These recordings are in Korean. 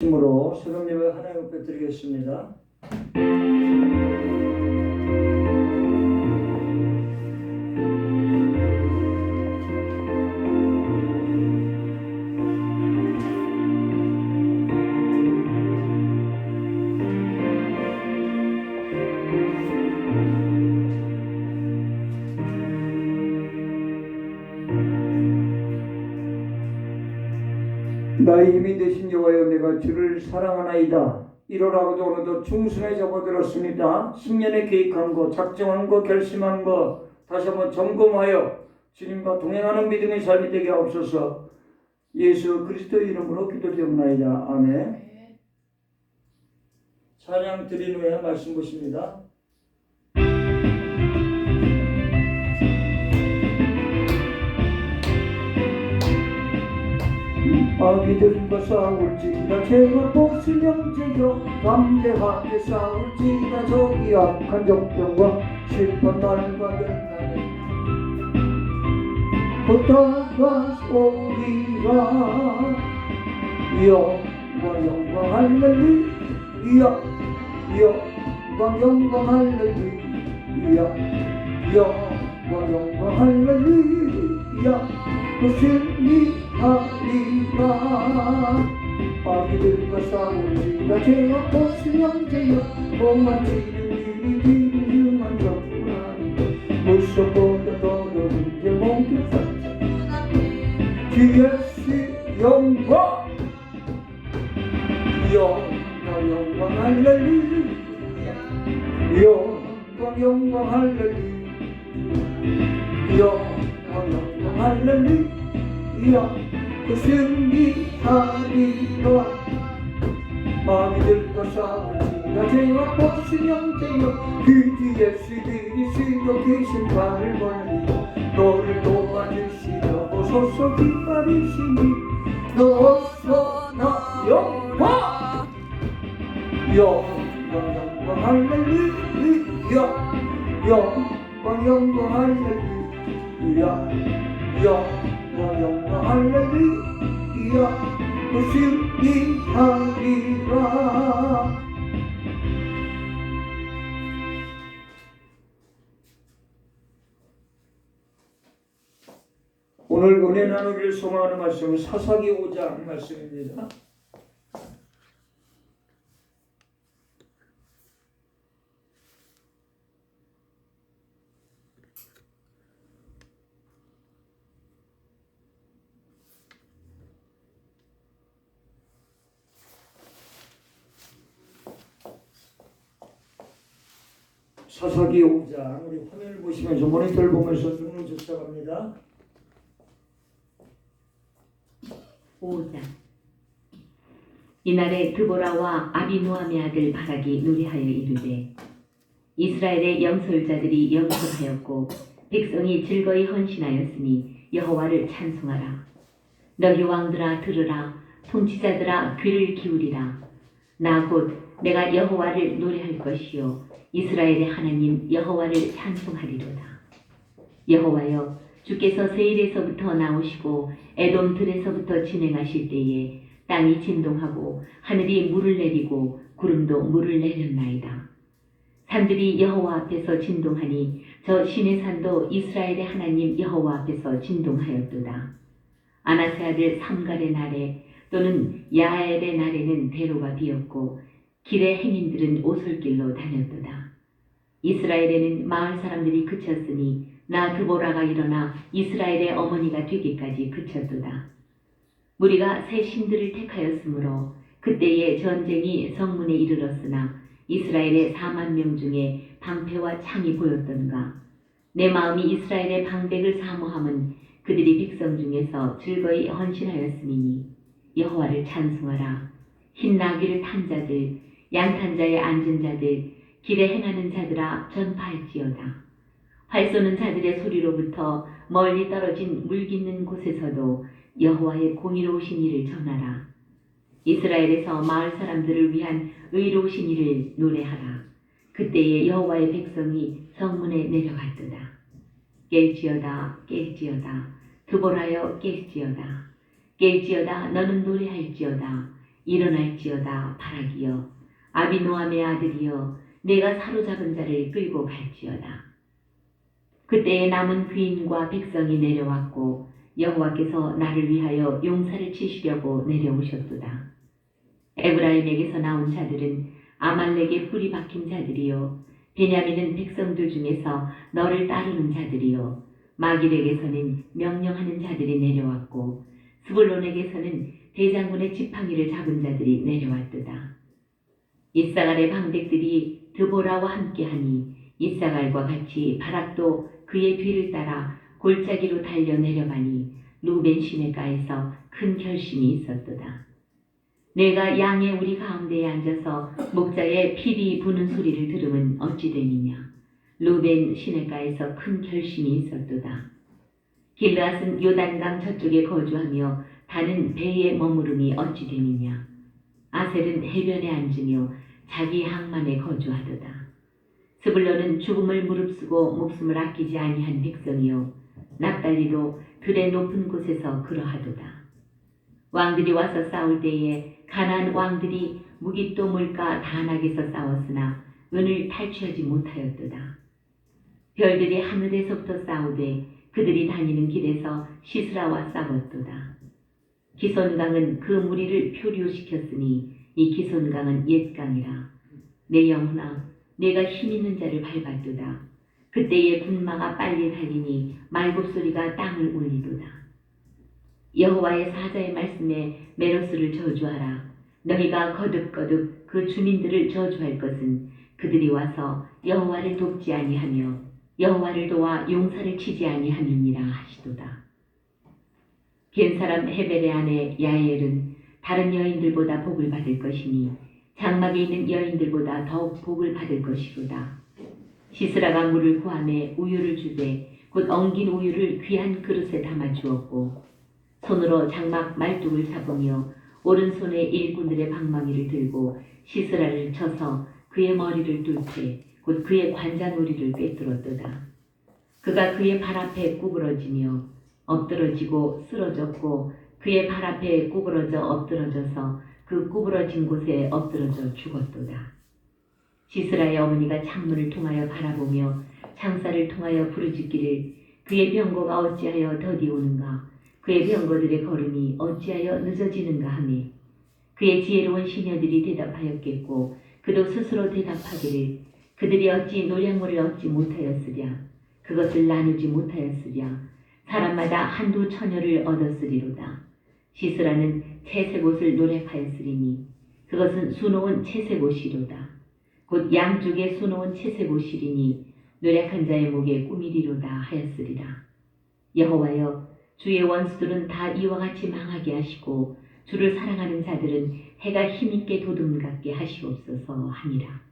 힘으로 새벽 예배 하나님 앞에 드리겠습니다. 나의 힘이 되신 여호와여 내가 주를 사랑하나이다. 이러라고도 오늘도 충성에 접어들었습니다. 신년에 계획한 거, 작정한 거, 결심한 거 다시 한번 점검하여 주님과 동행하는 믿음의 삶이 되게 하옵소서. 예수 그리스도 이름으로 기도드립나이다. 아멘. 찬양 드린 후에 말씀 보십니다. 아기들과 싸울지라 제가 보스 형제여 담대하게 싸울지라 저기 악한 적병과 슬픈 날과 결단에 붙다가 오리라. 영광 영광 할렐루야. 영광 영광 할렐루야. 영광 영광 할렐루야. 그 승리 영광 영광 할렐루야. 영광 영광 할렐루야 그 승리하리라 마귀들과 싸우리라 제와 보스 형제여 그 뒤에 수고 계신 발을 벌리고 너를 도와주시려 보소서 기뻐리시니 너서 나 영광 영광 영광 할렐루야. 영광 영광 할렐루야. 영광 오늘 은혜 나누기를 소망하는 말씀은 사사기 5장 말씀입니다. 사사기 5장 우리 화면을 보시면서 모니터를 보면서 눈을 접촉합니다. 5장. 이날에 드보라와 아비노함의 아들 바락이 노래하여 이르되 이스라엘의 영솔자들이 영솔하였고 백성이 즐거이 헌신하였으니 여호와를 찬송하라. 너희 왕들아 들으라. 통치자들아 귀를 기울이라. 나 곧 내가 여호와를 노래할 것이요 이스라엘의 하나님 여호와를 찬송하리로다 여호와여 주께서 세일에서부터 나오시고 에돔 들에서부터 진행하실 때에 땅이 진동하고 하늘이 물을 내리고 구름도 물을 내렸나이다. 산들이 여호와 앞에서 진동하니 저 신의 산도 이스라엘의 하나님 여호와 앞에서 진동하였도다. 아나세 아들 삼갈의 날에 또는 야엘의 날에는 대로가 비었고 길의 행인들은 오솔길로 다녔도다. 이스라엘에는 마을 사람들이 그쳤으니 나 드보라가 일어나 이스라엘의 어머니가 되기까지 그쳤도다. 무리가 새 신들을 택하였으므로 그때의 전쟁이 성문에 이르렀으나 이스라엘의 4만 명 중에 방패와 창이 보였던가. 내 마음이 이스라엘의 방백을 사모함은 그들이 백성 중에서 즐거이 헌신하였음이니 여호와를 찬송하라. 흰 나귀를 탄 자들, 양탄 자에 앉은 자들, 길에 행하는 자들아 전파할지어다. 활 쏘는 자들의 소리로부터 멀리 떨어진 물 깃는 곳에서도 여호와의 공의로우신 일을 전하라. 이스라엘에서 마을 사람들을 위한 의로우신 일을 노래하라. 그때에 여호와의 백성이 성문에 내려갈도다. 깰지어다 깰지어다 드보라여 깰지어다 깰지어다 너는 노래할지어다 일어날지어다 바라기여 아비노함의 아들이여 내가 사로잡은 자를 끌고 갈지어다. 그때에 남은 귀인과 백성이 내려왔고 여호와께서 나를 위하여 용사를 치시려고 내려오셨도다. 에브라임에게서 나온 자들은 아말렉의 뿌리 박힌 자들이요 베냐민은 백성들 중에서 너를 따르는 자들이요 마길에게서는 명령하는 자들이 내려왔고 스불론에게서는 대장군의 지팡이를 잡은 자들이 내려왔도다. 이사갈의 방백들이 드보라와 함께하니 이사갈과 같이 바락도 그의 뒤를 따라 골짜기로 달려 내려가니 루벤 시내가에서 큰 결심이 있었도다. 내가 양의 우리 가운데에 앉아서 목자의 피리 부는 소리를 들으면 어찌 되느냐. 루벤 시내가에서 큰 결심이 있었도다. 길르앗은 요단강 저쪽에 거주하며 다는 배에 머무름이 어찌 되느냐. 아셀은 해변에 앉으며 자기 항만에 거주하도다. 스불론은 죽음을 무릅쓰고 목숨을 아끼지 아니한 백성이요 납달리도 들의 높은 곳에서 그러하도다. 왕들이 와서 싸울 때에 가난 왕들이 무기또 물가 단악에서 싸웠으나 은을 탈취하지 못하였도다. 별들이 하늘에서부터 싸우되 그들이 다니는 길에서 시스라와 싸웠도다. 기손강은 그 무리를 표류시켰으니 이 기손강은 옛강이라. 내 영혼아 내가 힘 있는 자를 밟았도다. 그때의 군마가 빨리 달리니 말굽소리가 땅을 울리도다. 여호와의 사자의 말씀에 메로스를 저주하라. 너희가 거듭거듭 그 주민들을 저주할 것은 그들이 와서 여호와를 돕지 아니하며 여호와를 도와 용사를 치지 아니함이니라 하시도다. 겐 사람 헤벨의 아내 야엘은 다른 여인들보다 복을 받을 것이니 장막에 있는 여인들보다 더욱 복을 받을 것이로다. 시스라가 물을 구함에 우유를 주되 곧 엉긴 우유를 귀한 그릇에 담아 주었고 손으로 장막 말뚝을 잡으며 오른손에 일꾼들의 방망이를 들고 시스라를 쳐서 그의 머리를 뚫되 곧 그의 관자놀이를 꿰뚫었도다. 그가 그의 발 앞에 구부러지며 엎드러지고 쓰러졌고 그의 발 앞에 구부러져 엎드러져서 그 구부러진 곳에 엎드러져 죽었도다. 시스라의 어머니가 창문을 통하여 바라보며 창살을 통하여 부르짖기를 그의 병거가 어찌하여 더디 오는가? 그의 병거들의 걸음이 어찌하여 늦어지는가 하니? 그의 지혜로운 시녀들이 대답하였겠고 그도 스스로 대답하기를 그들이 어찌 노량물을 얻지 못하였으랴? 그것을 나누지 못하였으랴 사람마다 한두 처녀를 얻었으리로다. 시스라는 채색 옷을 노력하였으리니 그것은 수놓은 채색 옷이로다. 곧 양쪽에 수놓은 채색 옷이리니 노력한 자의 목에 꾸미리로다 하였으리라. 여호와여 주의 원수들은 다 이와 같이 망하게 하시고 주를 사랑하는 자들은 해가 힘있게 도둑같게 하시옵소서 하니라.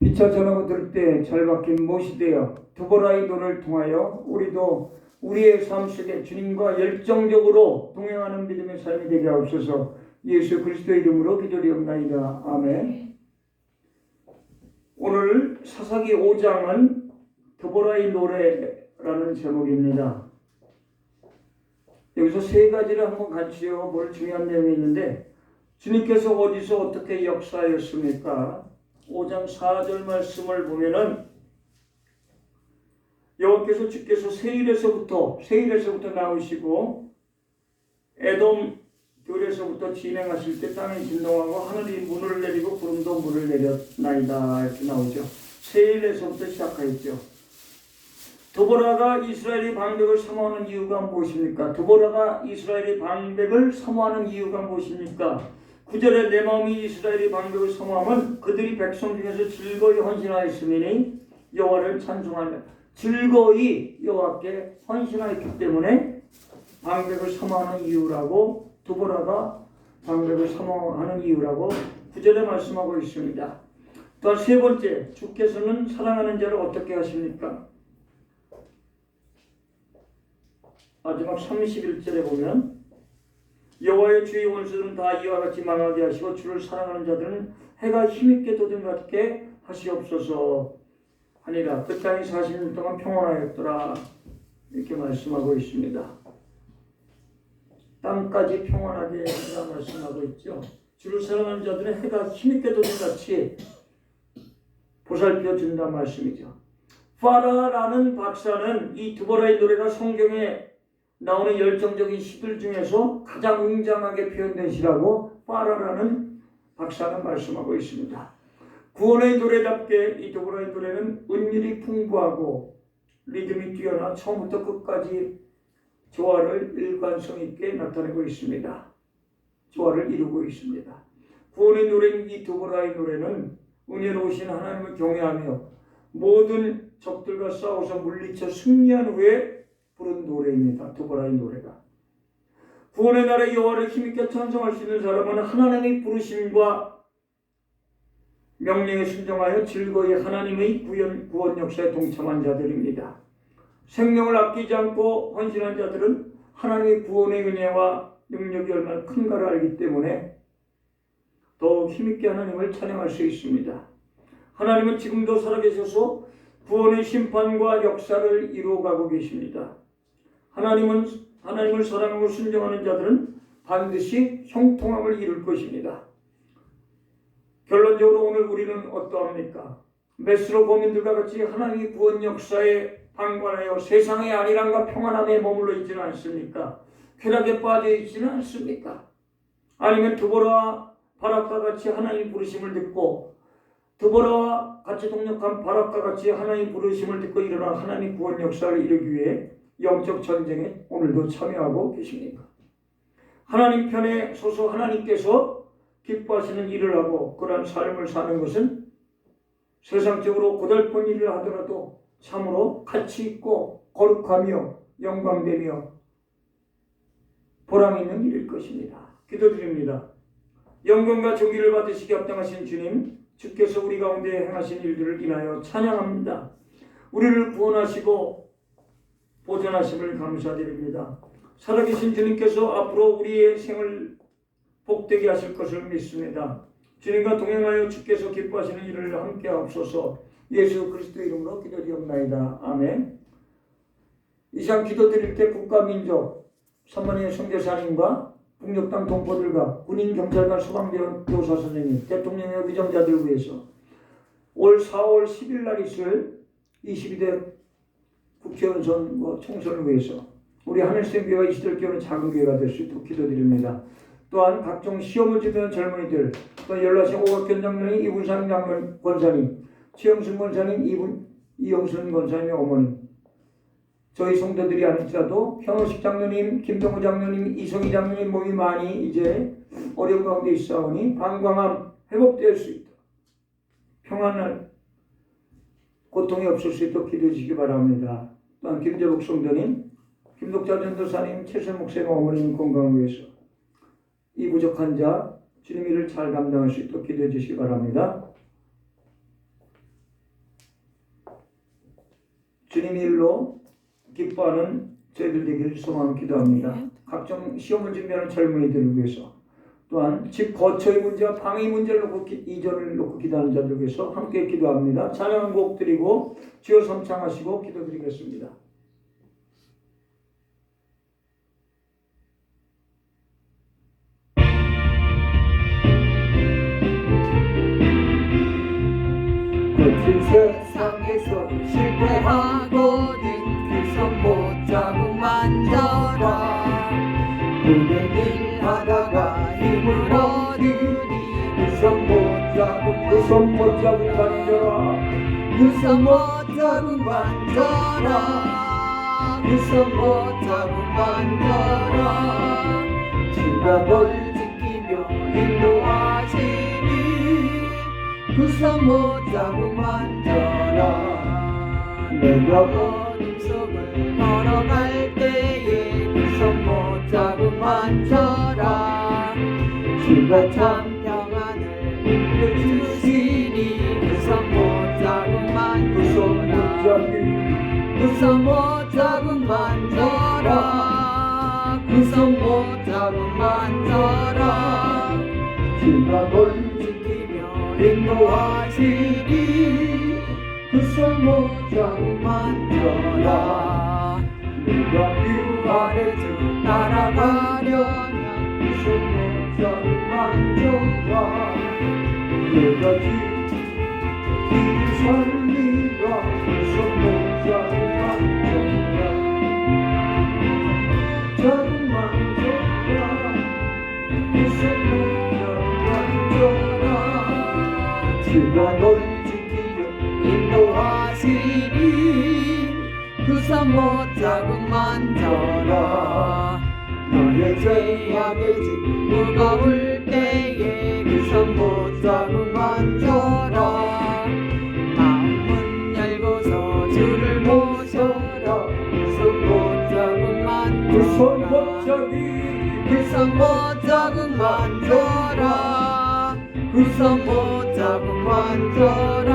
피차 전하고 들을 때 잘 박힌 못이 되어 두보라의 노를 통하여 우리도 우리의 삶 속에 주님과 열정적으로 동행하는 믿음의 삶이 되게 하옵소서 예수 그리스도의 이름으로 기도리옵나이다. 아멘. 오늘 사사기 5장은 드보라의 노래라는 제목입니다. 여기서 세 가지를 한번 같이 볼 중요한 내용이 있는데 주님께서 어디서 어떻게 역사하였습니까? 5장 4절 말씀을 보면은 여호와께서 주께서 세일에서부터 세일에서부터 나오시고 에돔 들에서부터 진행하실 때 땅이 진동하고 하늘이 문을 내리고 구름도 물을 내렸나이다 이렇게 나오죠. 세일에서부터 시작하였죠. 드보라가 이스라엘의 방백을 사모하는 이유가 무엇입니까? 드보라가 이스라엘의 방백을 사모하는 이유가 무엇입니까? 구절에 내 마음이 이스라엘의 방백을 사모하면 그들이 백성 중에서 즐거이 헌신하였으니 여호와를 찬송하며 즐거이 여호와께 헌신하였기 때문에 방백을 사모하는 이유라고 두보라가 방백을 사모하는 이유라고 구절에 말씀하고 있습니다. 또세 번째 주께서는 사랑하는 자를 어떻게 하십니까? 마지막 31절에 보면 여호와의 주의 원수들은 다 이와 같이 망하게 하시고 주를 사랑하는 자들은 해가 힘있게 도전받게 하시옵소서 하니라 그 땅이 40년 동안 평온하였더라 이렇게 말씀하고 있습니다. 땅까지 평온하게 하리라 말씀하고 있죠. 주를 사랑하는 자들은 해가 힘있게 도전같이 보살펴 준다 말씀이죠. 파라라는 박사는 이 두보라의 노래가 성경에 나오는 열정적인 시들 중에서 가장 웅장하게 표현된 시라고 파라라는 박사는 말씀하고 있습니다. 구원의 노래답게 이 두보라의 노래는 은밀히 풍부하고 리듬이 뛰어나 처음부터 끝까지 조화를 일관성 있게 나타내고 있습니다. 조화를 이루고 있습니다. 구원의 노래인 이 두보라의 노래는 은혜로우신 하나님을 경외하며 모든 적들과 싸워서 물리쳐 승리한 후에 부른 노래입니다. 두보라의 노래가. 구원의 나라 여호와를 힘있게 찬송할 수 있는 사람은 하나님의 부르심과 명령에 순종하여 즐거이 하나님의 구원, 구원 역사에 동참한 자들입니다. 생명을 아끼지 않고 헌신한 자들은 하나님의 구원의 은혜와 능력이 얼마나 큰가를 알기 때문에 더욱 힘있게 하나님을 찬양할 수 있습니다. 하나님은 지금도 살아계셔서 구원의 심판과 역사를 이루어가고 계십니다. 하나님은 하나님을 사랑하고 순종하는 자들은 반드시 형통함을 이룰 것입니다. 결론적으로 오늘 우리는 어떠합니까? 메스로 고민들과 같이 하나님의 구원 역사에 방관하여 세상의 안일함과 평안함에 머물러 있지는 않습니까? 쾌락에 빠져 있지는 않습니까? 아니면 두보라와 바락과 같이 하나님 부르심을 듣고 두보라와 같이 동력한 바락과 같이 하나님 부르심을 듣고 일어나 하나님 구원 역사를 이루기 위해 영적 전쟁에 오늘도 참여하고 계십니까? 하나님 편에 서서 하나님께서 기뻐하시는 일을 하고 그러한 삶을 사는 것은 세상적으로 고달픈 일을 하더라도 참으로 가치 있고 거룩하며 영광되며 보람 있는 일일 것입니다. 기도드립니다. 영광과 존귀를 받으시기 합당하신 주님, 주께서 우리 가운데 행하신 일들을 인하여 찬양합니다. 우리를 구원하시고 보존하심을 감사드립니다. 살아계신 주님께서 앞으로 우리의 생을 복되게 하실 것을 믿습니다. 주님과 동행하여 주께서 기뻐하시는 일을 함께 하옵소서 예수 그리스도 이름으로 기도드리옵나이다. 아멘. 이상 기도드릴 때 국가민족 선만의 선교사님과 북녘 땅 동포들과 군인 경찰관 소방대원 교사 선생님 대통령의 위정자들 위해서 올 4월 10일 날 있을 22대 국회의원 선거 총선을 위해서 우리 하늘생 교회가 이 시절 교회는 작은 교회가 될 수 있도록 기도드립니다. 또한 각종 시험을 치는 젊은이들, 또 연락신 오각견 장로님, 이분상 장로 권사님, 최영순 권사님, 이분 이영순 권사님의 어머니, 저희 성도들이 아닐지라도 현호식 장로님, 김동우 장로님, 이성희 장로님 몸이 많이 이제 어려운 가운데 있사오니 방광함 회복될 수 있도록 평안을 고통이 없을 수 있도록 기도해 주시기 바랍니다. 또한 김재복 성도님, 김독자 전도사님, 최선 목사님 어머님 건강을 위해서 이 부족한 자 주님 일을 잘 감당할 수 있도록 기도해 주시기 바랍니다. 주님 일로 기뻐하는 저희들 되기를 소망 기도합니다. 각종 시험을 준비하는 젊은이들을 위해서 또한 집 거처의 문제와 방의 문제를 놓고 기- 이전을 놓고 기도하는 자들 위해서 함께 기도합니다. 찬양 곡 드리고 주여 섬창하시고 기도드리겠습니다. 거 그손못 잡고 만져라. 그손못 잡고 만져라. 그손못 잡고 만져라. 주가 널 지키며 인도하시니? 그손못 잡고 만져라. 내가 어둠 속을 걸어갈 때에 그손못 잡고 만져라. 주가 참 인도하시리 그손못 잡고 만져라 내가 그 아래 쭉 따라가려면 그손못 잡고 만져라 내가 그 살리라 못 자국 만져라 나의 죄악의 짐 무거울 때에 그손못 자국 만져라 마음문 열고서 주를 모셔라. 그손못 자국 그손못 만져라 잡이 그손못 자국 만져라 그손못 자국 만져라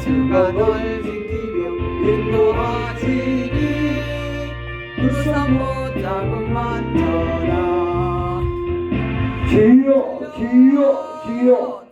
주가 널 지키며 인도 주여.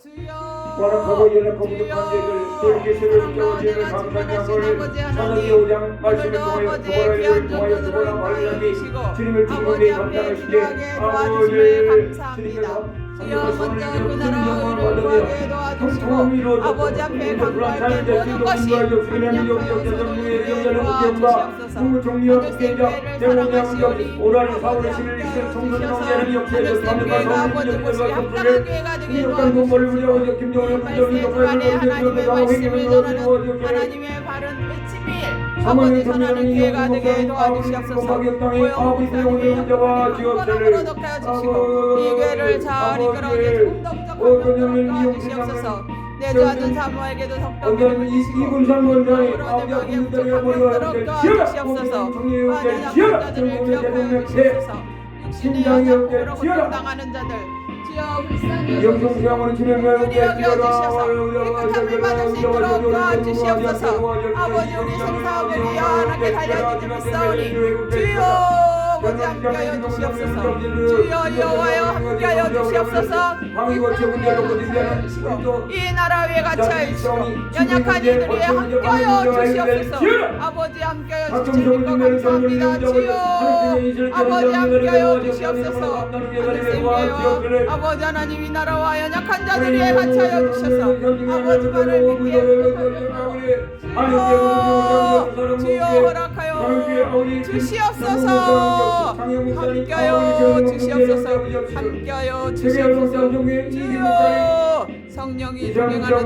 완악하고 연약하고 부족한 죄들 돌게 세를 붙잡아 죄를 감사함을 사랑의 오장 말씀을 통하여 두번을 통하여 두번을 말하니 주님을 주님의 감당하시되 아버지 주님의 주여 먼저 그 나라와 의를 구하게 도와주시고 아버지 앞에 간구할 때 모든 것이 합력하여 서로 의를 도와주시옵소서 먼저 생명회를 사랑하시오니 오라는 사울의 신을 이끌 청소년 영계는 역사에서 교회가 아버지 곳이 합당한 교회가 되길 도와주시옵소서 도와주시옵소서 안에 하나님의 말씀을 전하는 하나님의 바른 외침일 아버지 전하는 교회가 되게 도와주시옵소서. 고용봉사님의 영광으로 덕하여 주시고 이 교회를 잘 이끌어오게 총독적으로 도와주시옵소서. 내주하는 사모에게도 덕담을 이군산 원장이 여러 아버지 명의 군대를 부족한 머리와 병들어 함께 도와주시옵소서. 많은 약자들을 정부의 기억하여 주시옵소서. 육신의 연약으로. 고통당하는 자들 영성수양원의 지명을 우리 여겨 주셔서 깨끗함을 받을 수 있도록 도와주시옵소서 아버지 우리 생사업을 위하여 하나님께 달려지지 믿사오니 주여 아버지 함께하여 주시옵소서 주여 여호와여 함께하여 주시옵소서 이 나라 위에 갇혀 있고 연약한 이들 위에 함께하여 주시옵소서 아버지 함께하여 주시니 감사합니다 주여 아버지 함께하여 주시옵소서 하늘생계와 아버지 하나님 이 나라와 연약한 자들 위에 갇혀여 주셔서 아버지 말을 믿게 주여 주여 허락하여 주시옵소서 함께하여 주시옵소서 함께하여 주시옵소서 주여 성령이 동행하는